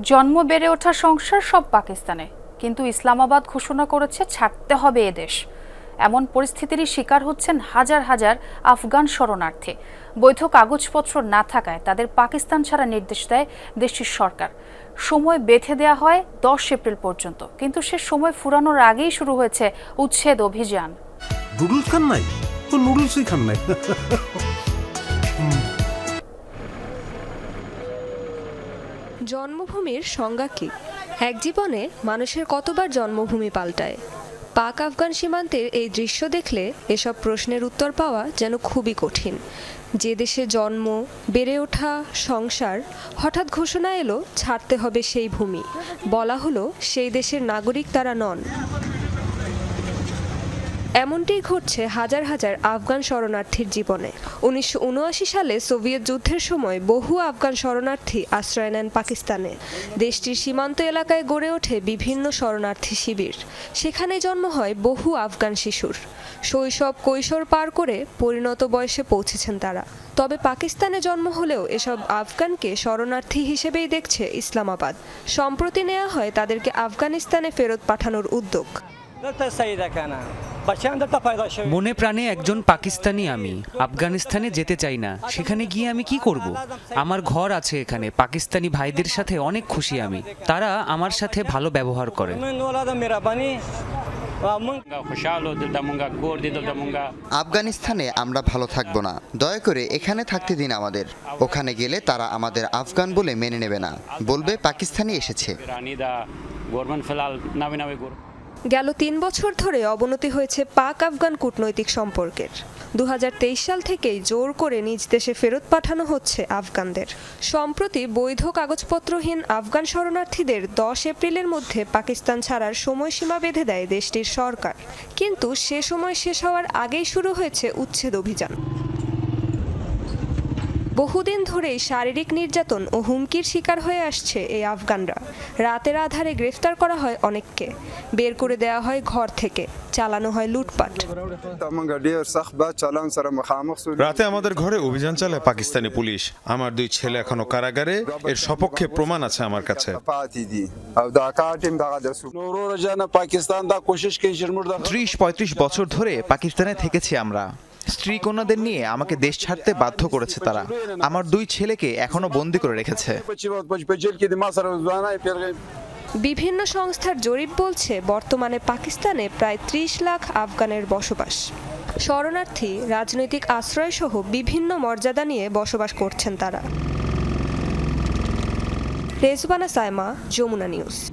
জন্ম বেড়ে ওঠা সংসার সব পাকিস্তানে, কিন্তু ইসলামাবাদ ঘোষণা করেছে ছাড়তে হবে এদেশ এমন পরিস্থিতিরই শিকার হচ্ছেন হাজার হাজার আফগান শরণার্থী। বৈধ কাগজপত্র না থাকায় তাদের পাকিস্তান ছাড়া নির্দেশ দেয় দেশটির সরকার। সময় বেঁধে দেওয়া হয় দশ এপ্রিল পর্যন্ত, কিন্তু সে সময় ফুরানোর আগেই শুরু হয়েছে উচ্ছেদ অভিযান। নুডলস খান নাই? তো নুডলসই খান নাই। জন্মভূমির সংজ্ঞা কি? এক জীবনে মানুষের কতবার জন্মভূমি পাল্টায়? পাক আফগান সীমান্তের এই দৃশ্য দেখলে এসব প্রশ্নের উত্তর পাওয়া যেন খুবই কঠিন। যে দেশে জন্ম, বেড়ে ওঠা, সংসার, হঠাৎ ঘোষণা এলো, ছাড়তে হবে সেই ভূমি। বলা হলো, সেই দেশের নাগরিক তারা নন। এমনটিই ঘটছে হাজার হাজার আফগান শরণার্থীর জীবনে। উনিশশো উনআশি সালে সোভিয়েত যুদ্ধের সময় বহু আফগান শরণার্থী আশ্রয় নেন পাকিস্তানে। দেশটির সীমান্ত এলাকায় গড়ে ওঠে বিভিন্ন শরণার্থী শিবির। সেখানে জন্ম হয় বহু আফগান শিশুর। শৈশব কৈশোর পার করে পরিণত বয়সে পৌঁছেছেন তারা। তবে পাকিস্তানে জন্ম হলেও এসব আফগানকে শরণার্থী হিসেবেই দেখছে ইসলামাবাদ। সম্প্রতি নেওয়া হয় তাদেরকে আফগানিস্তানে ফেরত পাঠানোর উদ্যোগ। মনে প্রাণে একজন পাকিস্তানি আমি। আফগানিস্তানে যেতে চাই না। সেখানে গিয়ে আমি কি করব? আমার ঘর আছে এখানে। পাকিস্তানি ভাইদের সাথে অনেক খুশি আমি। তারা আমার সাথে ভালো ব্যবহার করে। আফগানিস্তানে আমরা ভালো থাকব না। দয়া করে এখানে থাকতে দিন আমাদের। ওখানে গেলে তারা আমাদের আফগান বলে মেনে নেবে না। বলবে পাকিস্তানি এসেছে। গেল তিন বছর ধরে অবনতি হয়েছে পাক আফগান কূটনৈতিক সম্পর্কের। দু হাজার তেইশ সাল থেকেই জোর করে নিজ দেশে ফেরত পাঠানো হচ্ছে আফগানদের। সম্প্রতি বৈধ কাগজপত্রহীন আফগান শরণার্থীদের দশ এপ্রিলের মধ্যে পাকিস্তান ছাড়ার সময়সীমা বেঁধে দেয় দেশটির সরকার। কিন্তু সে সময় শেষ হওয়ার আগেই শুরু হয়েছে উচ্ছেদ অভিযান। বহুদিন ধরেই শারীরিক নির্যাতন ও হুমকির শিকার হয়ে আসছে এই আফগানরা। রাতের আধারে গ্রেফতার করা হয় অনেককে। বের করে দেওয়া হয় ঘর থেকে। চালানো হয় লুটপাট। রাতে আমাদের ঘরে অভিযান চালায় পাকিস্তানি পুলিশ। আমার দুই ছেলে এখনও কারাগারে। এর সপক্ষে প্রমাণ আছে আমার কাছে। ত্রিশ পঁয়ত্রিশ বছর ধরে পাকিস্তানে থেকেছি আমরা। স্ত্রী কন্যাদের নিয়ে আমাকে দেশ ছাড়তে বাধ্য করেছে তারা। আমার দুই ছেলেকে এখনও বন্দি করে রেখেছে। বিভিন্ন সংস্থার জরিপ বলছে, বর্তমানে পাকিস্তানে প্রায় ত্রিশ লাখ আফগানের বসবাস। শরণার্থী, রাজনৈতিক আশ্রয়সহ বিভিন্ন মর্যাদা নিয়ে বসবাস করছেন তারা। রেজবানা সায়মা যমুনা নিউজ।